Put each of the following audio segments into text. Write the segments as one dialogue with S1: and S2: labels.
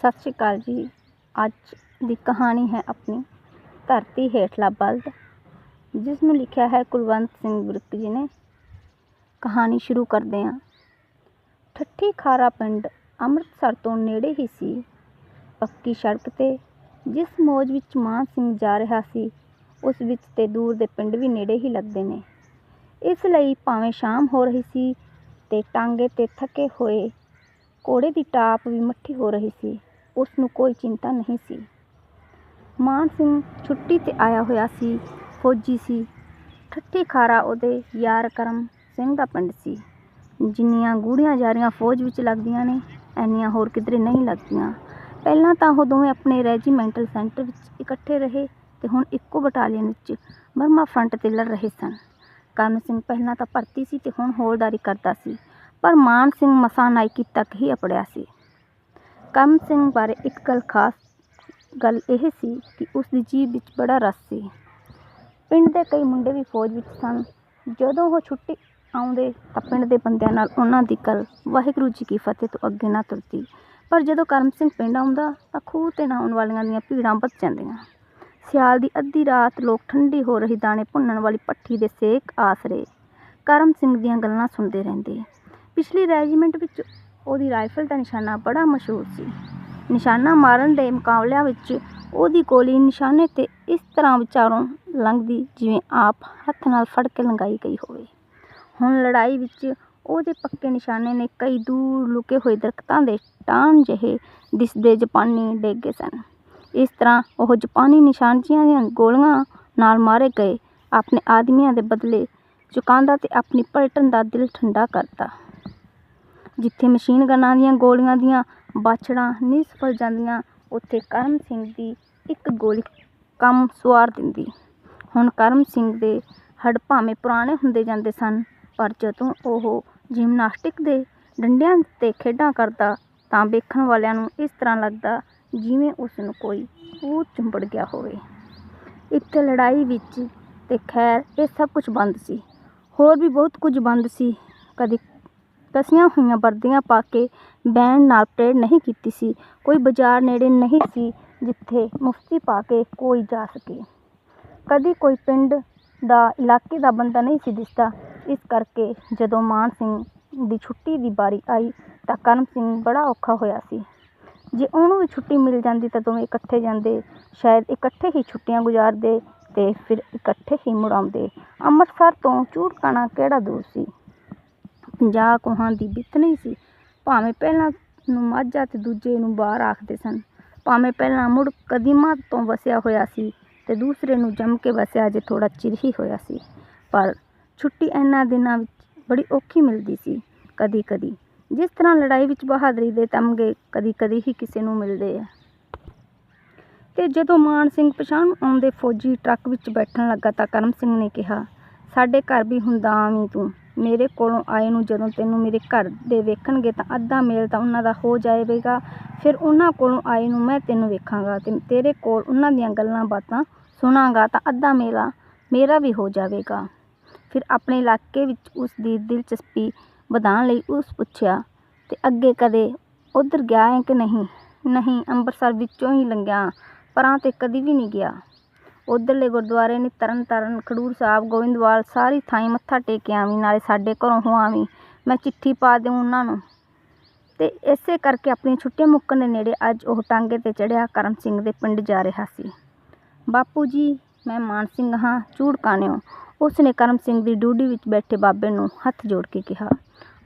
S1: ਸਤਿ ਸ਼੍ਰੀ ਅਕਾਲ ਜੀ। ਅੱਜ ਦੀ ਕਹਾਣੀ ਹੈ ਆਪਣੀ ਧਰਤੀ ਹੇਠਲਾ ਬਲਦ, ਜਿਸ ਨੂੰ ਲਿਖਿਆ ਹੈ ਕੁਲਵੰਤ ਸਿੰਘ ਵਿਰਕ ਜੀ ਨੇ। ਕਹਾਣੀ ਸ਼ੁਰੂ ਕਰਦੇ ਹਾਂ। ਠੱਠੀ ਖਾਰਾ ਪਿੰਡ ਅੰਮ੍ਰਿਤਸਰ ਤੋਂ ਨੇੜੇ ਹੀ ਸੀ। ਪੱਕੀ ਸੜਕ 'ਤੇ ਜਿਸ ਮੌਜ ਵਿੱਚ ਮਾਨ ਸਿੰਘ ਜਾ ਰਿਹਾ ਸੀ, ਉਸ ਵਿੱਚ ਤੇ ਦੂਰ ਦੇ ਪਿੰਡ ਵੀ ਨੇੜੇ ਹੀ ਲੱਗਦੇ ਨੇ। ਇਸ ਲਈ ਭਾਵੇਂ ਸ਼ਾਮ ਹੋ ਰਹੀ ਸੀ ਤੇ ਟਾਂਗੇ 'ਤੇ ਥੱਕੇ ਹੋਏ ਘੋੜੇ ਦੀ ਟਾਪ ਵੀ ਮੱਠੀ ਹੋ ਰਹੀ ਸੀ। ਉਸ ਨੂੰ ਕੋਈ ਚਿੰਤਾ ਨਹੀਂ ਸੀ। ਮਾਨ ਸਿੰਘ ਛੁੱਟੀ 'ਤੇ ਆਇਆ ਹੋਇਆ ਸੀ, ਫੌਜੀ ਸੀ। ਠੱਠੀ ਖਾਰਾ ਉਹਦੇ ਯਾਰ ਕਰਮ ਸਿੰਘ ਦਾ ਪਿੰਡ ਸੀ। ਜਿੰਨੀਆਂ ਗੂੜੀਆਂ ਜਾਰੀਆਂ ਫੌਜ ਵਿੱਚ ਲੱਗਦੀਆਂ ਨੇ ਐਨੀਆਂ ਹੋਰ ਕਿਧਰੇ ਨਹੀਂ ਲੱਗਦੀਆਂ। ਪਹਿਲਾਂ ਤਾਂ ਉਹ ਦੋਵੇਂ ਆਪਣੇ ਰੈਜੀਮੈਂਟਲ ਸੈਂਟਰ ਵਿੱਚ ਇਕੱਠੇ ਰਹੇ ਤੇ ਹੁਣ ਇੱਕੋ ਬਟਾਲੀਅਨ ਵਿੱਚ ਬਰਮਾ ਫਰੰਟ 'ਤੇ ਲੜ ਰਹੇ ਸਨ। ਕਰਮ ਸਿੰਘ ਪਹਿਲਾਂ ਤਾਂ ਭਰਤੀ ਸੀ ਤੇ ਹੁਣ ਹੌਲਦਾਰੀ ਕਰਦਾ ਸੀ, ਪਰ ਮਾਨ ਸਿੰਘ ਮਸਾਂ ਨਾਇਕੀ ਤੱਕ ਹੀ ਅਪੜਿਆ ਸੀ। ਕਰਮ ਸਿੰਘ ਬਾਰੇ ਇੱਕ ਗੱਲ ਖਾਸ ਗੱਲ ਇਹ ਸੀ ਕਿ ਉਸ ਦੀ ਜੀਭ ਵਿੱਚ ਬੜਾ ਰਸ ਸੀ। ਪਿੰਡ ਦੇ ਕਈ ਮੁੰਡੇ ਵੀ ਫੌਜ ਵਿੱਚ ਸਨ। ਜਦੋਂ ਉਹ ਛੁੱਟੀ ਆਉਂਦੇ ਤਾਂ ਪਿੰਡ ਦੇ ਬੰਦਿਆਂ ਨਾਲ ਉਹਨਾਂ ਦੀ ਗੱਲ ਵਾਹਿਗੁਰੂ ਜੀ ਕੀ ਫਤਿਹ ਤੋਂ ਅੱਗੇ ਨਾ ਤੁਰਦੀ। ਪਰ ਜਦੋਂ ਕਰਮ ਸਿੰਘ ਪਿੰਡ ਆਉਂਦਾ ਤਾਂ ਖੂਹ 'ਤੇ ਨਹਾਉਣ ਵਾਲੀਆਂ ਦੀਆਂ ਭੀੜਾਂ ਵੱਧ ਜਾਂਦੀਆਂ। ਸਿਆਲ ਦੀ ਅੱਧੀ ਰਾਤ ਲੋਕ ਠੰਡੀ ਹੋ ਰਹੀ ਦਾਣੇ ਭੁੰਨਣ ਵਾਲੀ ਭੱਠੀ ਦੇ ਸੇਕ ਆਸਰੇ ਕਰਮ ਸਿੰਘ ਦੀਆਂ ਗੱਲਾਂ ਸੁਣਦੇ ਰਹਿੰਦੇ। ਪਿਛਲੀ ਰੈਜੀਮੈਂਟ ਵਿੱਚ ਉਹਦੀ ਰਾਈਫਲ ਦਾ ਨਿਸ਼ਾਨਾ ਬੜਾ ਮਸ਼ਹੂਰ ਸੀ। ਨਿਸ਼ਾਨਾ ਮਾਰਨ ਦੇ ਮੁਕਾਬਲਿਆਂ ਵਿੱਚ ਉਹਦੀ ਗੋਲੀ ਨਿਸ਼ਾਨੇ 'ਤੇ ਇਸ ਤਰ੍ਹਾਂ ਵਿਚਾਰੋਂ ਲੰਘਦੀ ਜਿਵੇਂ ਆਪ ਹੱਥ ਨਾਲ ਫੜ ਕੇ ਲੰਘਾਈ ਗਈ ਹੋਵੇ। ਹੁਣ ਲੜਾਈ ਵਿੱਚ ਉਹਦੇ ਪੱਕੇ ਨਿਸ਼ਾਨੇ ਨੇ ਕਈ ਦੂਰ ਲੁਕੇ ਹੋਏ ਦਰਖਤਾਂ ਦੇ ਟਾਹਣ ਜਿਹੇ ਦਿਸਦੇ ਜਾਪਾਨੀ ਡੇਗੇ ਸਨ। ਇਸ ਤਰ੍ਹਾਂ ਉਹ ਜਾਪਾਨੀ ਨਿਸ਼ਾਨਚੀਆਂ ਦੀਆਂ ਗੋਲੀਆਂ ਨਾਲ ਮਾਰੇ ਗਏ, ਆਪਣੇ ਆਦਮੀਆਂ ਦੇ ਬਦਲੇ, ਚੁਕਾਉਂਦਾ ਤੇ ਆਪਣੀ ਪਲਟਨ ਦਾ ਦਿਲ ਠੰਡਾ ਕਰਦਾ। ਜਿੱਥੇ ਮਸ਼ੀਨ ਗਨਾਂ ਦੀਆਂ ਗੋਲੀਆਂ ਦੀਆਂ ਬਾਛੜਾਂ ਨਿਸਫਲ ਜਾਂਦੀਆਂ, ਉੱਥੇ ਕਰਮ ਸਿੰਘ ਦੀ ਇੱਕ ਗੋਲੀ ਕੰਮ ਸੁਆਰ ਦਿੰਦੀ। ਹੁਣ ਕਰਮ ਸਿੰਘ ਦੇ ਹੱਡ ਭਾਵੇਂ ਪੁਰਾਣੇ ਹੁੰਦੇ ਜਾਂਦੇ ਸਨ, ਪਰ ਜਦੋਂ ਉਹ ਜਿਮਨਾਸਟਿਕ ਦੇ ਡੰਡਿਆਂ 'ਤੇ ਖੇਡਾਂ ਕਰਦਾ, ਤਾਂ ਵੇਖਣ ਵਾਲਿਆਂ ਨੂੰ ਇਸ ਤਰ੍ਹਾਂ ਲੱਗਦਾ ਜਿਵੇਂ ਉਸ ਨੂੰ ਕੋਈ ਭੂਤ ਚੁੰਬੜ ਗਿਆ ਹੋਵੇ। ਇੱਥੇ ਲੜਾਈ ਵਿੱਚ ਅਤੇ ਖੈਰ ਇਹ ਸਭ ਕੁਝ ਬੰਦ ਸੀ। ਹੋਰ ਵੀ ਬਹੁਤ ਕੁਝ ਬੰਦ ਸੀ। ਕਦੇ ਕੱਸੀਆਂ ਹੋਈਆਂ ਵਰਦੀਆਂ ਪਾ ਕੇ ਬੈਂਡ ਨਾਲ ਪਰੇਡ ਨਹੀਂ ਕੀਤੀ ਸੀ। ਕੋਈ ਬਾਜ਼ਾਰ ਨੇੜੇ ਨਹੀਂ ਸੀ ਜਿੱਥੇ ਮੁਫਤੀ ਪਾ ਕੇ ਕੋਈ ਜਾ ਸਕੇ। ਕਦੀ ਕੋਈ ਪਿੰਡ ਦਾ, ਇਲਾਕੇ ਦਾ ਬੰਦਾ ਨਹੀਂ ਸੀ ਦਿਸਦਾ। ਇਸ ਕਰਕੇ ਜਦੋਂ ਮਾਨ ਸਿੰਘ ਦੀ ਛੁੱਟੀ ਦੀ ਵਾਰੀ ਆਈ ਤਾਂ ਕਰਮ ਸਿੰਘ ਬੜਾ ਔਖਾ ਹੋਇਆ ਸੀ। ਜੇ ਉਹਨੂੰ ਵੀ ਛੁੱਟੀ ਮਿਲ ਜਾਂਦੀ ਤਾਂ ਦੋਵੇਂ ਇਕੱਠੇ ਜਾਂਦੇ। ਸ਼ਾਇਦ ਇਕੱਠੇ ਹੀ ਛੁੱਟੀਆਂ ਗੁਜ਼ਾਰਦੇ ਅਤੇ ਫਿਰ ਇਕੱਠੇ ਹੀ ਮੁੜ ਆਉਂਦੇ ਅੰਮ੍ਰਿਤਸਰ ਤੋਂ ਚੂੜਕਾਣਾ ਕਿਹੜਾ ਦੂਰ ਸੀ? ਪੰਜਾਹ ਕੋਹਾਂ ਦੀ ਬਿੱਤ ਸੀ। ਭਾਵੇਂ ਪਹਿਲਾਂ ਨੂੰ ਮਾਝਾ ਤੇ ਦੂਜੇ ਨੂੰ ਬਾਹਰ ਆਖਦੇ ਸਨ। ਭਾਵੇਂ ਪਹਿਲਾਂ ਮੁੜ ਕਦੀਮਾਂ ਤੋਂ ਵਸਿਆ ਹੋਇਆ ਸੀ ਤੇ ਦੂਸਰੇ ਨੂੰ ਜੰਮ ਕੇ ਵਸਿਆ ਜੇ ਥੋੜਾ ਚਿਰ ਹੀ ਹੋਇਆ ਸੀ। ਪਰ ਛੁੱਟੀ ਇਹਨਾਂ ਦਿਨਾਂ ਵਿੱਚ ਬੜੀ ਔਖੀ ਮਿਲਦੀ ਸੀ ਕਦੀ ਕਦੀ। ਜਿਸ ਤਰ੍ਹਾਂ ਲੜਾਈ ਵਿੱਚ ਬਹਾਦਰੀ ਦੇ ਤਮਗੇ ਕਦੀ ਕਦੀ ਹੀ ਕਿਸੇ ਨੂੰ ਮਿਲਦੇ ਆ। ਤੇ ਜਦੋਂ ਮਾਨ ਸਿੰਘ ਪਛਾਣ ਆਉਂਦੇ ਫੌਜੀ ਟਰੱਕ ਵਿੱਚ ਬੈਠਣ ਲੱਗਾ ਤਾਂ ਕਰਮ ਸਿੰਘ ਨੇ ਕਿਹਾ, ਸਾਡੇ ਘਰ ਵੀ ਹੁੰਦਾ ਆਵੀਂ ਤੂੰ। ਮੇਰੇ ਕੋਲੋਂ ਆਏ ਨੂੰ ਜਦੋਂ ਤੈਨੂੰ ਮੇਰੇ ਘਰ ਦੇ ਵੇਖਣਗੇ ਤਾਂ ਅੱਧਾ ਮੇਲ ਤਾਂ ਉਹਨਾਂ ਦਾ ਹੋ ਜਾਵੇਗਾ ਫਿਰ ਉਹਨਾਂ ਕੋਲੋਂ ਆਏ ਨੂੰ ਮੈਂ ਤੈਨੂੰ ਵੇਖਾਂਗਾ ਤੇ ਤੇਰੇ ਕੋਲ ਉਹਨਾਂ ਦੀਆਂ ਗੱਲਾਂ ਬਾਤਾਂ ਸੁਣਾਂਗਾ ਤਾਂ ਅੱਧਾ ਮੇਲਾ ਮੇਰਾ ਵੀ ਹੋ ਜਾਵੇਗਾ। ਫਿਰ ਆਪਣੇ ਇਲਾਕੇ ਵਿੱਚ ਉਸ ਦੀ ਦਿਲਚਸਪੀ ਵਧਾਉਣ ਲਈ ਉਸ ਪੁੱਛਿਆ, ਤੇ ਅੱਗੇ ਕਦੇ ਉਧਰ ਗਿਆ ਹੈ ਕਿ ਨਹੀਂ? ਨਹੀਂ, ਅੰਮ੍ਰਿਤਸਰ ਵਿੱਚੋਂ ਹੀ ਲੰਘਿਆ। ਪਰਾਂ ਤੇ ਕਦੀ ਵੀ ਨਹੀਂ ਗਿਆ। ਉਧਰਲੇ ਗੁਰਦੁਆਰੇ ਨੇ ਤਰਨ ਤਾਰਨ ਖਡੂਰ ਸਾਹਿਬ, ਗੋਇੰਦਵਾਲ ਸਾਰੀ ਥਾਈਂ ਮੱਥਾ ਟੇਕ ਆਵੀਂ, ਨਾਲੇ ਸਾਡੇ ਘਰੋਂ ਹੋ ਆਵੀਂ। ਮੈਂ ਚਿੱਠੀ ਪਾ ਦਿਉ ਉਹਨਾਂ ਨੂੰ। ਅਤੇ ਇਸੇ ਕਰਕੇ ਆਪਣੀਆਂ ਛੁੱਟੀਆਂ ਮੁੱਕਣ ਦੇ ਨੇੜੇ ਅੱਜ ਉਹ ਟਾਂਗੇ ਤੇ ਚੜ੍ਹਿਆ ਕਰਮ ਸਿੰਘ ਦੇ ਪਿੰਡ ਜਾ ਰਿਹਾ ਸੀ। ਬਾਪੂ ਜੀ, ਮੈਂ ਮਾਨ ਸਿੰਘ ਹਾਂ ਚੂੜਕਾਣਿਓ ਉਸ ਨੇ ਕਰਮ ਸਿੰਘ ਦੀ ਡਿਊਟੀ ਵਿੱਚ ਬੈਠੇ ਬਾਬੇ ਨੂੰ ਹੱਥ ਜੋੜ ਕੇ ਕਿਹਾ,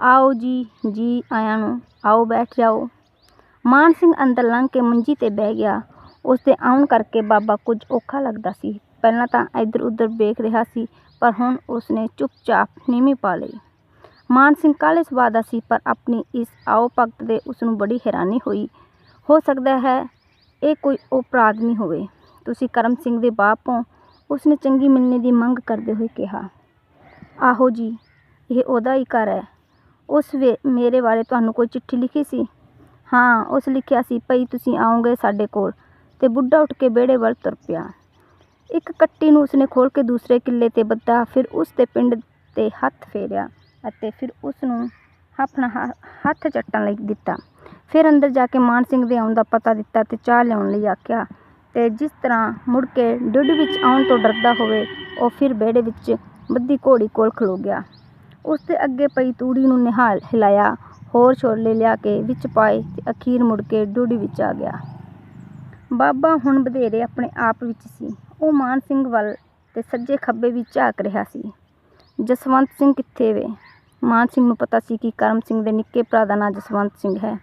S1: ਆਓ ਜੀ ਜੀ ਆਇਆਂ ਨੂੰ, ਆਓ ਬੈਠ ਜਾਓ। ਮਾਨ ਸਿੰਘ ਅੰਦਰ ਲੰਘ ਕੇ ਮੰਜੀ ਤੇ ਬਹਿ ਗਿਆ। ਉਸ ਦੇ ਆਉਣ ਕਰਕੇ ਬਾਬਾ ਕੁਝ ਔਖਾ ਲੱਗਦਾ ਸੀ। ਪਹਿਲਾਂ ਤਾਂ ਇੱਧਰ ਉੱਧਰ ਵੇਖ ਰਿਹਾ ਸੀ, ਪਰ ਹੁਣ ਉਸਨੇ ਚੁੱਪਚਾਪ ਨੀਵੀਂ ਪਾ ਲਈ। ਮਾਨ ਸਿੰਘ ਕਾਲੇ ਸੁਭਾਅ ਦਾ ਸੀ, ਪਰ ਆਪਣੀ ਇਸ ਆਓ ਭਗਤ ਦੇ ਉਸਨੂੰ ਬੜੀ ਹੈਰਾਨੀ ਹੋਈ। ਹੋ ਸਕਦਾ ਹੈ ਇਹ ਕੋਈ ਉਪਰਾਦਮੀ ਹੋਵੇ। ਤੁਸੀਂ ਕਰਮ ਸਿੰਘ ਦੇ ਬਾਪ ਹੋ, ਉਸਨੇ ਚੰਗੀ ਮਿਲਣੀ ਦੀ ਮੰਗ ਕਰਦੇ ਹੋਏ ਕਿਹਾ। ਆਹੋ ਜੀ, ਇਹ ਉਹਦਾ ਹੀ ਘਰ ਹੈ। ਉਸ ਵੇ ਮੇਰੇ ਬਾਰੇ ਤੁਹਾਨੂੰ ਕੋਈ ਚਿੱਠੀ ਲਿਖੀ ਸੀ? ਹਾਂ, ਉਸ ਲਿਖਿਆ ਸੀ, ਭਈ ਤੁਸੀਂ ਆਓਗੇ ਸਾਡੇ ਕੋਲ। ਤੇ ਬੁੱਢਾ ਉੱਠ ਕੇ ਵਿਹੜੇ ਵੱਲ ਤੁਰ ਪਿਆ। ਇੱਕ ਕੱਟੀ ਨੂੰ ਉਸਨੇ ਖੋਲ ਕੇ ਦੂਸਰੇ ਕਿੱਲੇ ਤੇ ਬੱਧਾ, ਫਿਰ ਉਸ ਦੇ ਪਿੰਡ ਤੇ ਹੱਥ ਫੇਰਿਆ ਅਤੇ ਫਿਰ ਉਸ ਨੂੰ ਆਪਣਾ ਹੱਥ ਚੱਟਣ ਲਈ ਦਿੱਤਾ। ਫਿਰ ਅੰਦਰ ਜਾ ਕੇ ਮਾਨ ਸਿੰਘ ਦੇ ਆਉਣ ਦਾ ਪਤਾ ਦਿੱਤਾ ਤੇ ਚਾਹ ਲਿਆਉਣ ਲਈ ਆਖਿਆ, ਤੇ ਜਿਸ ਤਰ੍ਹਾਂ ਮੁੜ ਕੇ ਡੁੱਡ ਵਿੱਚ ਆਉਣ ਤੋਂ ਡਰਦਾ ਹੋਵੇ, ਉਹ ਫਿਰ ਵਿਹੜੇ ਵਿੱਚ ਬੱਧੀ ਘੋੜੀ ਕੋਲ ਖਲੋ ਗਿਆ। ਉਸ ਦੇ ਅੱਗੇ ਪਈ ਤੂੜੀ ਨੂੰ ਨਿਹਾਲ, ਹਿਲਾਇਆ, ਹੋਰ ਛੋਲੇ ਲਿਆ ਕੇ ਵਿੱਚ ਪਾਏ ਤੇ ਅਖੀਰ ਮੁੜ ਕੇ ਡੁੱਡੀ ਵਿੱਚ ਆ ਗਿਆ। ਬਾਬਾ ਹੁਣ ਵਧੇਰੇ ਆਪਣੇ ਆਪ ਵਿੱਚ ਸੀ। ਉਹ ਮਾਨ ਸਿੰਘ ਵੱਲ ਤੇ ਸੱਜੇ ਖੱਬੇ ਵੀ ਝਾਕ ਰਿਹਾ ਸੀ। ਜਸਵੰਤ ਸਿੰਘ ਕਿੱਥੇ ਵੇ? ਮਾਨ ਸਿੰਘ ਨੂੰ ਪਤਾ ਸੀ ਕਿ ਕਰਮ ਸਿੰਘ ਦੇ ਨਿੱਕੇ ਭਰਾ ਦਾ ਨਾਂ ਜਸਵੰਤ ਸਿੰਘ ਹੈ।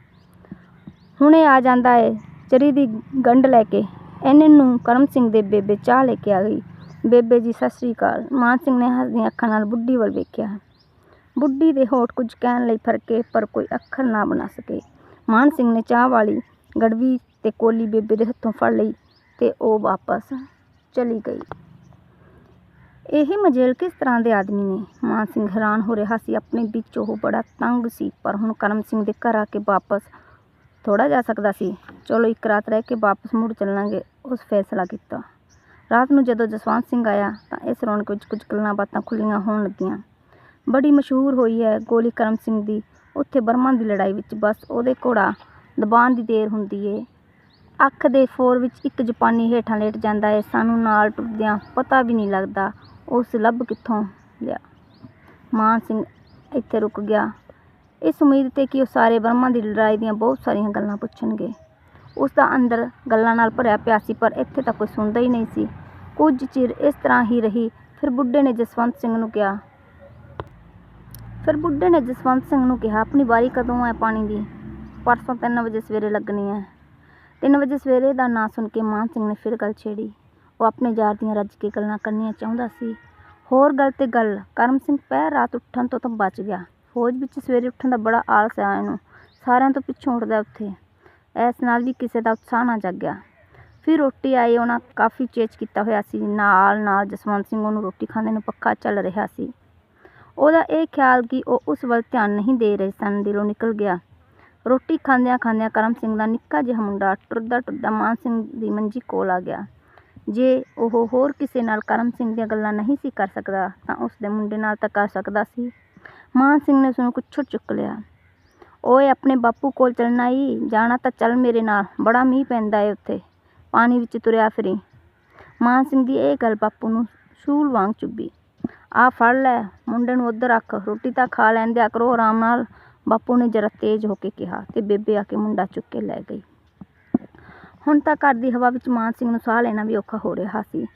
S1: ਹੁਣੇ ਆ ਜਾਂਦਾ ਏ ਚਰੀ ਦੀ ਗੰਢ ਲੈ ਕੇ। ਇਹਨੇ ਨੂੰ ਕਰਮ ਸਿੰਘ ਦੇ ਬੇਬੇ ਚਾਹ ਲੈ ਕੇ ਆ ਗਈ। ਬੇਬੇ ਜੀ, ਸਤਿ ਸ੍ਰੀ ਅਕਾਲ। ਮਾਨ ਸਿੰਘ ਨੇ ਹੱਸਦੀਆਂ ਅੱਖਾਂ ਨਾਲ ਬੁੱਢੀ ਵੱਲ ਵੇਖਿਆ। ਬੁੱਢੀ ਦੇ ਹੋਠ ਕੁਝ ਕਹਿਣ ਲਈ ਫਰਕੇ ਪਰ ਕੋਈ ਅੱਖਰ ਨਾ ਬਣਾ ਸਕੇ। ਮਾਨ ਸਿੰਘ ਨੇ ਚਾਹ ਵਾਲੀ ਗੜਵੀ ਤੇ ਕੋਲੀ ਬੇਬੇ ਦੇ ਹੱਥੋਂ ਫੜ ਲਈ ਤੇ ਉਹ ਵਾਪਸ ਚਲੀ ਗਈ। ਇਹ ਮਜੇਲ ਕਿਸ ਤਰ੍ਹਾਂ ਦੇ ਆਦਮੀ ਨੇ? ਮਾਨ ਸਿੰਘ ਹੈਰਾਨ ਹੋ ਰਿਹਾ ਸੀ। ਆਪਣੇ ਵਿੱਚ ਉਹ ਬੜਾ ਤੰਗ ਸੀ, ਪਰ ਹੁਣ ਕਰਮ ਸਿੰਘ ਦੇ ਘਰ ਆ ਕੇ ਵਾਪਸ ਥੋੜਾ ਜਾ ਸਕਦਾ ਸੀ। ਚਲੋ, ਇੱਕ ਰਾਤ ਰਹਿ ਕੇ ਵਾਪਸ ਮੁੜ ਚੱਲਾਂਗੇ, ਉਸ ਫੈਸਲਾ ਕੀਤਾ। ਰਾਤ ਨੂੰ ਜਦੋਂ ਜਸਵੰਤ ਸਿੰਘ ਆਇਆ, ਤਾਂ ਇਸ ਰੌਣਕ ਵਿੱਚ ਕੁਝ ਗੱਲਾਂ ਬਾਤਾਂ ਖੁੱਲੀਆਂ ਹੋਣ ਲੱਗੀਆਂ। ਬੜੀ ਮਸ਼ਹੂਰ ਹੋਈ ਹੈ ਗੋਲੀ ਕਰਮ ਸਿੰਘ ਦੀ। ਉੱਥੇ ਬਰਮਾ ਦੀ ਲੜਾਈ ਵਿੱਚ ਬਸ ਉਹਦੇ ਘੋੜਾ ਦਬਾਉਣ ਦੀ ਦੇਰ ਹੁੰਦੀ ਏ। ਅੱਖ ਦੇ ਫੋਰ ਵਿੱਚ ਇੱਕ ਜਾਪਾਨੀ ਹੇਠਾਂ ਲੇਟ ਜਾਂਦਾ ਹੈ ਸਾਨੂੰ ਨਾਲ ਟੁਰਦਿਆਂ ਪਤਾ ਵੀ ਨਹੀਂ ਲੱਗਦਾ ਉਸ ਲੱਭ ਕਿੱਥੋਂ ਲਿਆ। ਮਾਨ ਸਿੰਘ ਇੱਥੇ ਰੁਕ ਗਿਆ। ਇਸ ਉਮੀਦ ਤੇ ਕਿ ਉਹ ਸਾਰੇ ਬਰਮਾ ਦੀ ਲੜਾਈ ਦੀਆਂ ਬਹੁਤ ਸਾਰੀਆਂ ਗੱਲਾਂ ਪੁੱਛਣਗੇ। ਉਸ ਦਾ ਅੰਦਰ ਗੱਲਾਂ ਨਾਲ ਭਰਿਆ ਪਿਆ ਸੀ, ਪਰ ਇੱਥੇ ਤਾਂ ਕੋਈ ਸੁਣਦਾ ਹੀ ਨਹੀਂ ਸੀ। ਕੁਝ ਚਿਰ ਇਸ ਤਰ੍ਹਾਂ ਹੀ ਰਹੀ। ਫਿਰ ਬੁੱਢੇ ਨੇ ਜਸਵੰਤ ਸਿੰਘ ਨੂੰ ਕਿਹਾ। ਫਿਰ ਬੁੱਢੇ ਨੇ ਜਸਵੰਤ ਸਿੰਘ ਨੂੰ ਕਿਹਾ, ਆਪਣੀ ਵਾਰੀ ਕਦੋਂ ਹੈ ਪਾਣੀ ਦੀ? ਪਰਸੋਂ ਤਿੰਨ ਵਜੇ ਸਵੇਰੇ ਲੱਗਣੀ ਹੈ। 3 ਵਜੇ ਸਵੇਰੇ ਦਾ ਨਾਂ ਸੁਣ ਕੇ ਮਾਨ ਸਿੰਘ ਨੇ ਫਿਰ ਗੱਲ ਛੇੜੀ। ਉਹ ਆਪਣੇ ਯਾਰ ਦੀਆਂ ਰੱਜ ਕੇ ਗੱਲਾਂ ਕਰਨੀਆਂ ਚਾਹੁੰਦਾ ਸੀ। ਹੋਰ ਗੱਲ ਤੇ ਗੱਲ, ਕਰਮ ਸਿੰਘ ਪਹਿਰ ਰਾਤ ਉੱਠਣ ਤੋਂ ਤਾਂ ਬਚ ਗਿਆ। ਫੌਜ ਵਿੱਚ ਸਵੇਰੇ ਉੱਠਣ ਦਾ ਬੜਾ ਆਲਸ ਆ ਇਹਨੂੰ। ਸਾਰਿਆਂ ਤੋਂ ਪਿੱਛੋਂ ਉੱਠਦਾ ਉੱਥੇ। ਇਸ ਨਾਲ ਵੀ ਕਿਸੇ ਦਾ ਉਤਸ਼ਾਹ ਨਾ ਜਾਗਿਆ। ਫਿਰ ਰੋਟੀ ਆਈ ਉਹਨਾਂ ਕਾਫੀ ਚੇਚ ਕੀਤਾ ਹੋਇਆ ਸੀ। ਨਾਲ ਨਾਲ ਜਸਵੰਤ ਸਿੰਘ ਉਹਨੂੰ ਰੋਟੀ ਖਾਂਦੇ ਨੂੰ ਪੱਖਾ ਚੱਲ ਰਿਹਾ ਸੀ। ਉਹਦਾ ਇਹ ਖਿਆਲ ਕਿ ਉਹ ਉਸ ਵੱਲ ਧਿਆਨ ਨਹੀਂ ਦੇ ਰਹੇ ਸਨ। ਦਿਲੋਂ ਨਿਕਲ ਗਿਆ। ਰੋਟੀ ਖਾਂਦਿਆਂ ਖਾਂਦਿਆਂ ਕਰਮ ਸਿੰਘ ਦਾ ਨਿੱਕਾ ਜਿਹਾ ਮੁੰਡਾ ਟੁਰਦਾ ਟੁਰਦਾ ਮਾਨ ਸਿੰਘ ਦੀ ਮੰਜੀ ਕੋਲ ਆ ਗਿਆ। ਜੇ ਉਹ ਹੋਰ ਕਿਸੇ ਨਾਲ ਕਰਮ ਸਿੰਘ ਦੀਆਂ ਗੱਲਾਂ ਨਹੀਂ ਸੀ ਕਰ ਸਕਦਾ, ਤਾਂ ਉਸ ਦੇ ਮੁੰਡੇ ਨਾਲ ਤਾਂ ਕਰ ਸਕਦਾ ਸੀ। ਮਾਨ ਸਿੰਘ ਨੇ ਉਸ ਨੂੰ ਕੁੱਛੜ ਚੁੱਕ ਲਿਆ। ਓਏ, ਆਪਣੇ ਬਾਪੂ ਕੋਲ ਚੱਲਣਾ ਈ, ਜਾਣਾ ਤਾਂ ਚੱਲ ਮੇਰੇ ਨਾਲ, ਬੜਾ ਮੀਂਹ ਪੈਂਦਾ ਏ ਉੱਥੇ, ਪਾਣੀ ਵਿੱਚ ਤੁਰਿਆ ਫਿਰੀ। ਮਾਨ ਸਿੰਘ ਦੀ ਇਹ ਗੱਲ ਬਾਪੂ ਨੂੰ ਸ਼ੂਲ ਵਾਂਗ ਚੁੱਭੀ। ਆ ਫੜ ਲੈ, ਮੁੰਡੇ ਨੂੰ ਉੱਧਰ ਰੱਖ, ਰੋਟੀ ਤਾਂ ਖਾ ਲੈਂਦਿਆ ਕਰੋ, ਆਰਾਮ ਨਾਲ ਬਾਪੂ ਨੇ ਜਰਾ ਤੇਜ਼ ਹੋ ਕੇ ਕਿਹਾ ਤੇ ਬੇਬੇ ਆ ਕੇ ਮੁੰਡਾ ਚੁੱਕ ਕੇ ਲੈ ਗਈ। ਹੁਣ ਤਾਂ ਘਰ ਦੀ ਹਵਾ ਵਿੱਚ ਮਾਨ ਸਿੰਘ ਨੂੰ ਸਾਹ ਲੈਣਾ ਵੀ ਔਖਾ ਹੋ ਰਿਹਾ ਸੀ।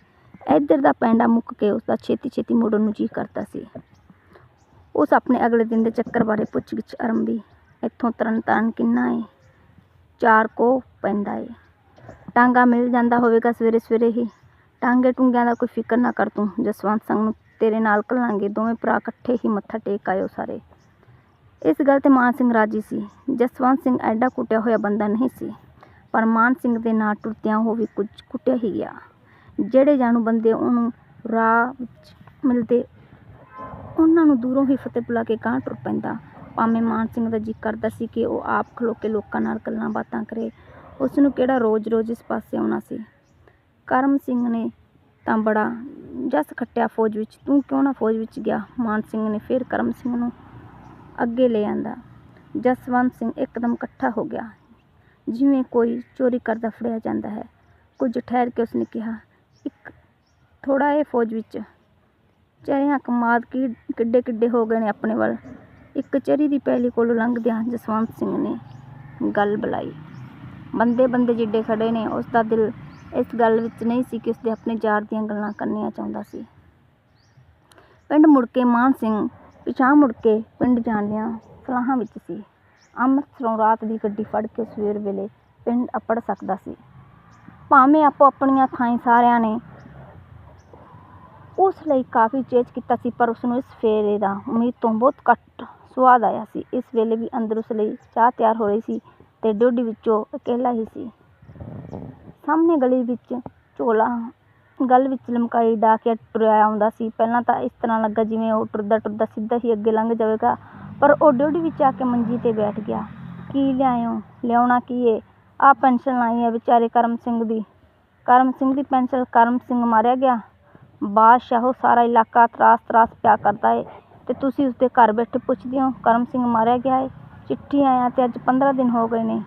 S1: ਇੱਧਰ ਦਾ ਪੈਂਡਾ ਮੁੱਕ ਕੇ ਉਸ ਦਾ ਛੇਤੀ ਛੇਤੀ ਮੁੜਨ ਨੂੰ ਜੀ ਕਰਦਾ ਸੀ। ਉਸ ਆਪਣੇ ਅਗਲੇ ਦਿਨ ਦੇ ਚੱਕਰ ਬਾਰੇ ਪੁੱਛਗਿੱਛ ਆਰੰਭੀ ਇੱਥੋਂ ਤਰਨ ਤਾਰਨ ਕਿੰਨਾ ਏ? ਚਾਰ ਕੋ ਪੈਂਦਾ ਏ। ਟਾਂਗਾ ਮਿਲ ਜਾਂਦਾ ਹੋਵੇਗਾ ਸਵੇਰੇ ਸਵੇਰੇ ਹੀ। ਟਾਂਗੇ ਟੁੰਗਿਆਂ ਦਾ ਕੋਈ ਫਿਕਰ ਨਾ ਕਰ ਤੂੰ, ਜਸਵੰਤ ਸਿੰਘ ਨੂੰ ਤੇਰੇ ਨਾਲ ਘੱਲਾਂਗੇ, ਦੋਵੇਂ ਭਰਾ ਇਕੱਠੇ ਹੀ ਮੱਥਾ ਟੇਕ ਆਇਓ ਸਾਰੇ। ਇਸ ਗੱਲ ਤੇ ਮਾਨ ਸਿੰਘ ਰਾਜੀ ਸੀ। ਜਸਵੰਤ ਸਿੰਘ ਐਡਾ ਕੁੱਟਿਆ ਹੋਇਆ ਬੰਦਾ ਨਹੀਂ ਸੀ, ਪਰ ਮਾਨ ਸਿੰਘ ਦੇ ਨਾਲ ਟੁਰਦਿਆਂ ਉਹ ਵੀ ਕੁਝ ਕੁੱਟਿਆ ਹੀ ਗਿਆ। ਜਿਹੜੇ ਜਾਣੂ ਬੰਦੇ ਉਹਨੂੰ ਰਾਹ ਵਿੱਚ ਮਿਲਦੇ, ਉਹਨਾਂ ਨੂੰ ਦੂਰੋਂ ਹੀ ਫਤਿਹ ਬੁਲਾ ਕੇ ਗਾਂਹ ਟੁਰ ਪੈਂਦਾ। ਭਾਵੇਂ ਮਾਨ ਸਿੰਘ ਦਾ ਜੀ ਕਰਦਾ ਸੀ ਕਿ ਉਹ ਆਪ ਖਲੋ ਕੇ ਲੋਕਾਂ ਨਾਲ ਗੱਲਾਂ ਬਾਤਾਂ ਕਰੇ ਉਸ ਨੂੰ ਕਿਹੜਾ ਰੋਜ਼-ਰੋਜ਼ ਇਸ ਪਾਸੇ ਆਉਣਾ ਸੀ? ਕਰਮ ਸਿੰਘ ਨੇ ਤਾਂ ਬੜਾ ਜਸ ਖੱਟਿਆ ਫੌਜ ਵਿੱਚ, ਤੂੰ ਕਿਉਂ ਨਾ ਫੌਜ ਵਿੱਚ ਗਿਆ? ਮਾਨ ਸਿੰਘ ਨੇ ਫਿਰ ਕਰਮ ਸਿੰਘ ਨੂੰ ਅੱਗੇ ਲੈ ਆਂਦਾ। ਜਸਵੰਤ ਸਿੰਘ ਇੱਕਦਮ ਇਕੱਠਾ ਹੋ ਗਿਆ। ਜਿਵੇਂ ਕੋਈ ਚੋਰੀ ਕਰਦਾ ਫੜਿਆ ਜਾਂਦਾ ਹੈ। ਕੁਝ ਠਹਿਰ ਕੇ ਉਸਨੇ ਕਿਹਾ, ਇੱਕ ਥੋੜਾ ਇਹ ਫੌਜ ਵਿੱਚ। ਚਰਿਆਂ ਕਮਾਦ ਕੀ ਕਿੱਡੇ ਕਿੱਡੇ ਹੋ ਗਏ ਨੇ ਆਪਣੇ ਵੱਲ। ਇੱਕ ਚਰੀ ਦੀ ਪੈਲੀ ਕੋਲੋਂ ਲੰਘਦਿਆਂ ਜਸਵੰਤ ਸਿੰਘ ਨੇ ਗੱਲ ਬੁਲਾਈ। ਬੰਦੇ ਬੰਦੇ ਜਿੱਡੇ ਖੜੇ ਨੇ, ਉਸ ਦਾ ਦਿਲ ਇਸ ਗੱਲ ਵਿੱਚ ਨਹੀਂ ਸੀ ਕਿ ਉਸਦੇ ਆਪਣੇ ਯਾਰ ਦੀਆਂ ਗੱਲਾਂ ਕਰਨੀਆਂ ਚਾਹੁੰਦਾ ਸੀ। ਪਿੰਡ ਮੁੜ ਕੇ ਮਾਨ ਸਿੰਘ ਪਿਛਾਂਹ ਮੁੜ ਕੇ ਪਿੰਡ ਜਾਣ ਸਲਾਹਾਂ ਵਿੱਚ ਸੀ। ਅੰਮ੍ਰਿਤਸਰੋਂ ਰਾਤ ਦੀ ਗੱਡੀ ਫੜ ਕੇ ਸਵੇਰ ਵੇਲੇ ਪਿੰਡ ਅੱਪੜ ਸਕਦਾ ਸੀ। ਭਾਵੇਂ ਆਪੋ ਆਪਣੀਆਂ ਥਾਈਂ ਸਾਰਿਆਂ ਨੇ ਉਸ ਲਈ ਕਾਫੀ ਚੇਚ ਕੀਤਾ ਸੀ, ਪਰ ਉਸ ਨੂੰ ਇਸ ਫੇਰੇ ਦਾ ਉਮੀਦ ਤੋਂ ਬਹੁਤ ਘੱਟ ਸਵਾਦ ਆਇਆ ਸੀ। ਇਸ ਵੇਲੇ ਵੀ ਅੰਦਰ ਉਸ ਲਈ ਚਾਹ ਤਿਆਰ ਹੋ ਰਹੀ ਸੀ ਤੇ ਡੋਡੀ ਵਿੱਚੋਂ ਇਕੱਲਾ ਹੀ ਸੀ। ਸਾਹਮਣੇ ਗਲੀ ਵਿੱਚ ਝੋਲਾ ਗਲ ਵਿੱਚ ਲਮਕਾਈ ਡਾਕਿਆ ਤੁਰਿਆ ਆਉਂਦਾ ਸੀ। ਪਹਿਲਾਂ ਤਾਂ ਇਸ ਤਰ੍ਹਾਂ ਲੱਗਾ ਜਿਵੇਂ ਉਹ ਟੁਰਦਾ ਟੁਰਦਾ ਸਿੱਧਾ ਹੀ ਅੱਗੇ ਲੰਘ ਜਾਵੇਗਾ। ਪਰ ਉਹ ਡੋਡੀ ਵਿੱਚ ਆ ਕੇ ਮੰਜੀ ਤੇ ਬੈਠ ਗਿਆ। ਕੀ ਲਿਆਇਓ? ਲਿਆਉਣਾ ਕੀ ਏ? ਆਹ ਪੈਨਸ਼ਨ ਲਾਈ ਹੈ ਵਿਚਾਰੇ ਕਰਮ ਸਿੰਘ ਦੀ। ਕਰਮ ਸਿੰਘ ਦੀ ਪੈਨਸ਼ਨ, ਕਰਮ ਸਿੰਘ ਮਾਰਿਆ ਗਿਆ। ਬਾਦਸ਼ਾਹੋ ਸਾਰਾ ਇਲਾਕਾ ਤਰਾਸ ਤਰਾਸ ਪਿਆ ਕਰਦਾ ਏ। ਤੇ ਤੁਸੀਂ ਉਸਦੇ ਘਰ ਬੈਠੇ ਪੁੱਛਦੇ ਹੋ, ਕਰਮ ਸਿੰਘ ਮਾਰਿਆ ਗਿਆ ਏ? ਚਿੱਠੀ ਆਇਆ ਤੇ ਅੱਜ 15 ਦਿਨ ਹੋ ਗਏ ਨੇ।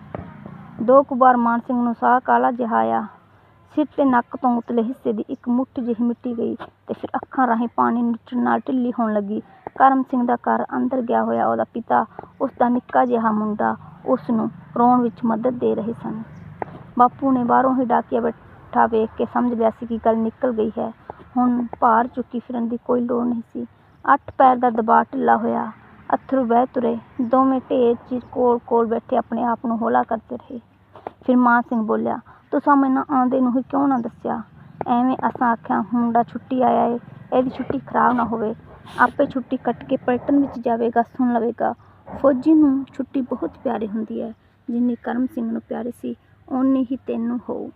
S1: ਦੋ ਕੁ ਵਾਰ ਮਾਨ ਸਿੰਘ ਨੂੰ ਸਾਹ ਕਾਲਾ ਜਿਹਾ ਆਇਆ। ਸਿਰ ਤੇ ਨੱਕ ਤੋਂ ਉਤਲੇ ਹਿੱਸੇ ਦੀ ਇੱਕ ਮੁੱਠ ਜਿਹੀ ਮਿੱਟੀ ਗਈ ਤੇ ਫਿਰ ਅੱਖਾਂ ਰਾਹੀਂ ਪਾਣੀ ਨੁੱਚਣ ਨਾਲ ਢਿੱਲੀ ਹੋਣ ਲੱਗੀ। ਕਰਮ ਸਿੰਘ ਦਾ ਘਰ ਅੰਦਰ ਗਿਆ ਹੋਇਆ ਉਹਦਾ ਪਿਤਾ, ਉਸਦਾ ਨਿੱਕਾ ਜਿਹਾ ਮੁੰਡਾ ਉਸ ਨੂੰ ਰੋਣ ਵਿੱਚ ਮਦਦ ਦੇ ਰਹੇ ਸਨ। ਬਾਪੂ ਨੇ ਬਾਹਰੋਂ ਹੀ ਡਾਕੀਆ ਬੈਠਾ ਵੇਖ ਕੇ ਸਮਝ ਲਿਆ ਸੀ ਕਿ ਗੱਲ ਨਿਕਲ ਗਈ ਹੈ। ਹੁਣ ਭਾਰ ਚੁੱਕੀ ਫਿਰਨ ਦੀ ਕੋਈ ਲੋੜ ਨਹੀਂ ਸੀ। ਅੱਠ ਪੈਰ ਦਾ ਦਬਾਅ ਢਿੱਲਾ ਹੋਇਆ। ਅੱਥਰੂ ਵਹਿ ਤੁਰੇ। ਦੋਵੇਂ ਢੇਰ ਚਿਰ ਕੋਲ ਕੋਲ ਬੈਠੇ ਆਪਣੇ ਆਪ ਨੂੰ ਹੌਲਾ ਕਰਦੇ ਰਹੇ। ਫਿਰ ਮਾਨ ਸਿੰਘ ਬੋਲਿਆ ਤੁਸਾਂ ਮੈਨੂੰ ਆਉਂਦੇ ਨੂੰ ਹੀ ਕਿਉਂ ਨਾ ਦੱਸਿਆ? ਐਵੇਂ ਅਸਾਂ ਆਖਿਆ, ਮੁੰਡਾ ਛੁੱਟੀ ਆਇਆ ਏ, ਇਹਦੀ ਛੁੱਟੀ ਖਰਾਬ ਨਾ ਹੋਵੇ। ਆਪੇ ਛੁੱਟੀ ਕੱਟ ਕੇ ਪਲਟਨ ਵਿੱਚ ਜਾਵੇਗਾ, ਸੁਣ ਲਵੇਗਾ। ਫੌਜੀ ਨੂੰ ਛੁੱਟੀ ਬਹੁਤ ਪਿਆਰੀ ਹੁੰਦੀ ਹੈ ਜਿੰਨੀ ਕਰਮ ਸਿੰਘ ਨੂੰ ਪਿਆਰੀ ਸੀ, ਓਨੀ ਹੀ ਤੈਨੂੰ ਹੋਊ।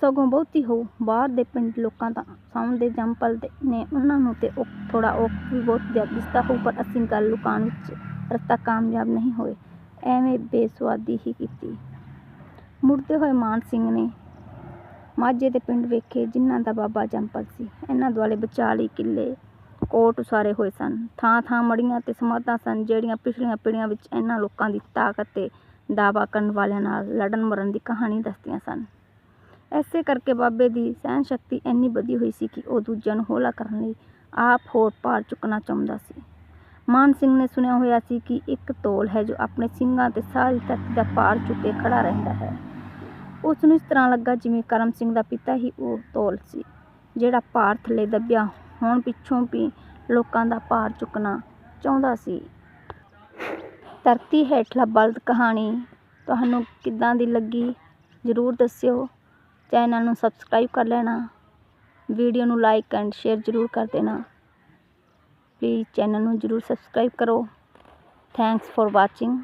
S1: ਸਗੋਂ ਬਹੁਤੀ ਹੋਊ, ਬਾਹਰ ਦੇ ਪਿੰਡ ਲੋਕਾਂ ਦਾ ਸਾਉਣ ਦੇ ਜੰਪਲ ਨੇ, ਉਹਨਾਂ ਨੂੰ ਤੇ ਉਹ ਥੋੜਾ ਉਹ ਵੀ ਬਹੁਤ ਦਿਸਦਾ ਹੋਊ, ਪਰ ਅਸੀਂ ਗੱਲ ਲੁਕਾਉਣ ਵਿੱਚ ਰਸਤਾ ਕਾਮਯਾਬ ਨਹੀਂ ਹੋਏ। ਐਵੇਂ ਬੇਸੁਆਦੀ ਹੀ ਕੀਤੀ। ਮੁੜਦੇ ਹੋਏ ਮਾਨ ਸਿੰਘ ਨੇ ਮਾਝੇ ਦੇ ਪਿੰਡ ਵੇਖੇ ਜਿਨ੍ਹਾਂ ਦਾ ਬਾਬਾ ਜੰਪਲ ਸੀ। ਇਹਨਾਂ ਦੁਆਲੇ ਵਿਚਾਲੀ ਕਿੱਲੇ ਕੋਟ ਉਸਾਰੇ ਹੋਏ ਸਨ। ਥਾਂ ਥਾਂ ਮੜੀਆਂ ਤੇ ਸਮਾਧਾਂ ਸਨ ਜਿਹੜੀਆਂ ਪਿਛਲੀਆਂ ਪੀੜ੍ਹੀਆਂ ਵਿੱਚ ਇਹਨਾਂ ਲੋਕਾਂ ਦੀ ਤਾਕਤ ਤੇ ਦਾਅਵਾ ਕਰਨ ਵਾਲਿਆਂ ਨਾਲ ਲੜਨ ਮਰਨ ਦੀ ਕਹਾਣੀ ਦੱਸਦੀਆਂ ਸਨ। ਐਸੇ ਕਰਕੇ ਬਾਬੇ ਦੀ ਸਹਿਣ ਸ਼ਕਤੀ ਇੰਨੀ ਵਧੀ ਹੋਈ ਸੀ ਕਿ ਉਹ ਦੂਜਿਆਂ ਨੂੰ ਹੌਲਾ ਕਰਨ ਲਈ ਆਪ ਹੋਰ ਭਾਰ ਚੁੱਕਣਾ ਚਾਹੁੰਦਾ ਸੀ। ਮਾਨ ਸਿੰਘ ਨੇ ਸੁਣਿਆ ਹੋਇਆ ਸੀ ਕਿ ਇੱਕ ਤੋਲ ਹੈ ਜੋ ਆਪਣੇ ਸਿੰਘਾਂ ਤੇ ਸਾਰੀ ਧਰਤੀ ਦਾ ਭਾਰ ਚੁੱਕੇ ਖੜਾ ਰਹਿੰਦਾ ਹੈ। ਉਸ ਨੂੰ ਇਸ ਤਰ੍ਹਾਂ ਲੱਗਾ ਜਿਵੇਂ ਕਰਮ ਸਿੰਘ ਦਾ ਪਿਤਾ ਹੀ ਉਹ ਤੋਲ ਸੀ, ਜਿਹੜਾ ਭਾਰ ਥੱਲੇ ਦੱਬਿਆ ਹੋਣ ਪਿੱਛੋਂ ਵੀ ਲੋਕਾਂ ਦਾ ਭਾਰ ਚੁੱਕਣਾ ਚਾਹੁੰਦਾ ਸੀ। ਧਰਤੀ ਹੇਠਲਾ ਬਲਦ ਕਹਾਣੀ, ਤੁਹਾਨੂੰ ਕਿੱਦਾਂ ਦੀ ਲੱਗੀ? ਜ਼ਰੂਰ ਦੱਸਿਓ। ਚੈਨਲ ਨੂੰ ਸਬਸਕ੍ਰਾਈਬ ਕਰ ਲੈਣਾ। ਵੀਡੀਓ ਨੂੰ ਲਾਈਕ ਐਂਡ ਸ਼ੇਅਰ ਜ਼ਰੂਰ ਕਰ ਦੇਣਾ। ਪਲੀਜ਼ ਚੈਨਲ ਨੂੰ ਜ਼ਰੂਰ ਸਬਸਕ੍ਰਾਈਬ ਕਰੋ। Thanks for watching.